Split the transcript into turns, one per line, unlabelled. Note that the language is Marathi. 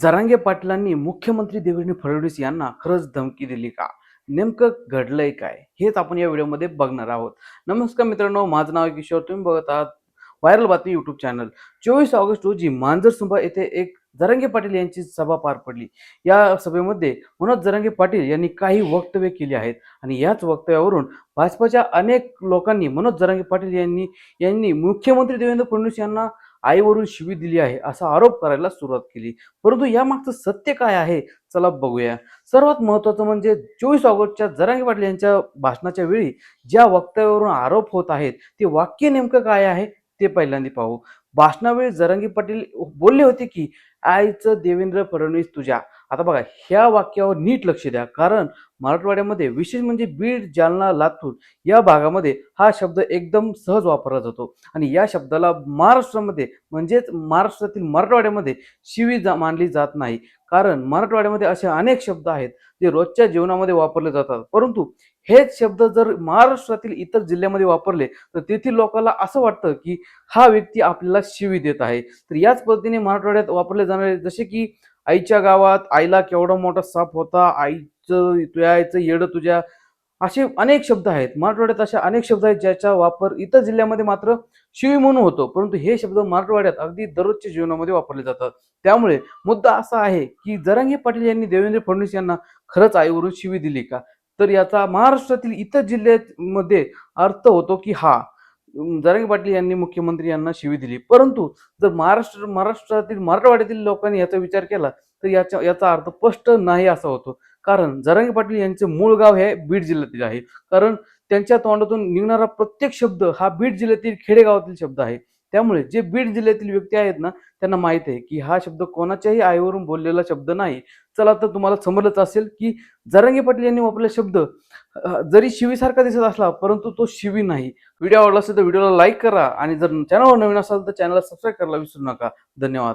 जरांगे पाटलांनी मुख्यमंत्री देवेंद्र फडणवीस यांना खरंच धमकी दिली का? नेमकं घडलंय काय? हेच आपण या व्हिडिओमध्ये बघणार आहोत. नमस्कार मित्रांनो माझं नाव किशोर. तुम्ही बघत आहात व्हायरल बातमी युट्यूब चॅनल चोवीस ऑगस्ट रोजी मांजरसुंबा येथे एक जरांगे पाटील यांची सभा पार पडली. या सभेमध्ये मनोज जरांगे पाटील यांनी काही वक्तव्य केली आहेत आणि याच वक्तव्यावरून भाजपच्या अनेक लोकांनी मनोज जरांगे पाटील यांनी यांनी मुख्यमंत्री देवेंद्र फडणवीस यांना आईवरून शिवी दिली आहे असा आरोप करायला सुरुवात केली. परंतु यामागचं सत्य काय आहे? चला बघूया. सर्वात महत्वाचं म्हणजे चोवीस ऑगस्टच्या जरांगे पाटील यांच्या भाषणाच्या वेळी ज्या वक्तव्यावरून आरोप होत आहेत ते वाक्य नेमकं काय आहे? ते पहिल्यांदा पाहू. भाषणावेळी जरांगी पाटील बोलले होते की आईचं देवेंद्र फडणवीस तुझ्या आता बघा ह्या वाक्यावर नीट लक्ष द्या. कारण मराठवाड्यामध्ये विशेष म्हणजे बीड जालना लातूर या भागामध्ये हा शब्द एकदम सहज वापरला जातो. आणि या शब्दाला महाराष्ट्रामध्ये म्हणजेच महाराष्ट्रातील मराठवाड्यामध्ये शिवी जा मानली जात नाही. कारण मराठवाड्यामध्ये असे अनेक शब्द आहेत जे रोजच्या जीवनामध्ये वापरले जातात. परंतु हेच शब्द जर महाराष्ट्रातील इतर जिल्ह्यामध्ये वापरले तर तेथील लोकांना असं वाटतं की हा व्यक्ती आपल्याला शिवी देत आहे. तर याच पद्धतीने मराठवाड्यात वापरले जाणारे जसे की आईच्या गावात आईला केवढा मोठा साप होता आईचं तुझ्या आईचं येडं तुझ्या असे अनेक शब्द आहेत. मराठवाड्यात अशा अनेक शब्द आहेत ज्याचा वापर इतर जिल्ह्यामध्ये मात्र शिवी म्हणून होतो. परंतु हे शब्द मराठवाड्यात अगदी दररोजच्या जीवनामध्ये वापरले जातात. त्यामुळे मुद्दा असा आहे की जरांगे पाटील यांनी देवेंद्र फडणवीस यांना खरंच आईवरून शिवी दिली का? तर याचा महाराष्ट्रातील इतर जिल्ह्यामध्ये अर्थ होतो की हा जरांगे पाटील यांनी मुख्यमंत्री यांना शिवी दिली. परंतु जर महाराष्ट्र महाराष्ट्रातील मराठवाड्यातील लोकांनी याचा विचार केला तर याचा याचा अर्थ स्पष्ट नाही असा होतो. कारण जरंगी पाटील यांचे मूळ गाव हे बीड जिल्ह्यातील आहे. कारण त्यांच्या तोंडातून निघणारा प्रत्येक शब्द हा बीड जिल्ह्यातील खेडेगावातील शब्द आहे. त्यामुळे जे बीड जिल्ह्यातील व्यक्ती आहेत ना त्यांना माहीत आहे की हा शब्द कोणाच्याही आईवरून बोललेला शब्द नाही. चला तर तुम्हाला समजलंच असेल की जरांगे पाटील यांनी वापरलेला शब्द जरी शिवीसारखा दिसत असला परंतु तो शिवी नाही. व्हिडिओ आवडला असेल तर व्हिडिओला लाईक करा आणि जर चॅनलवर नवीन असाल तर चॅनलला सबस्क्राईब करायला विसरू नका. धन्यवाद.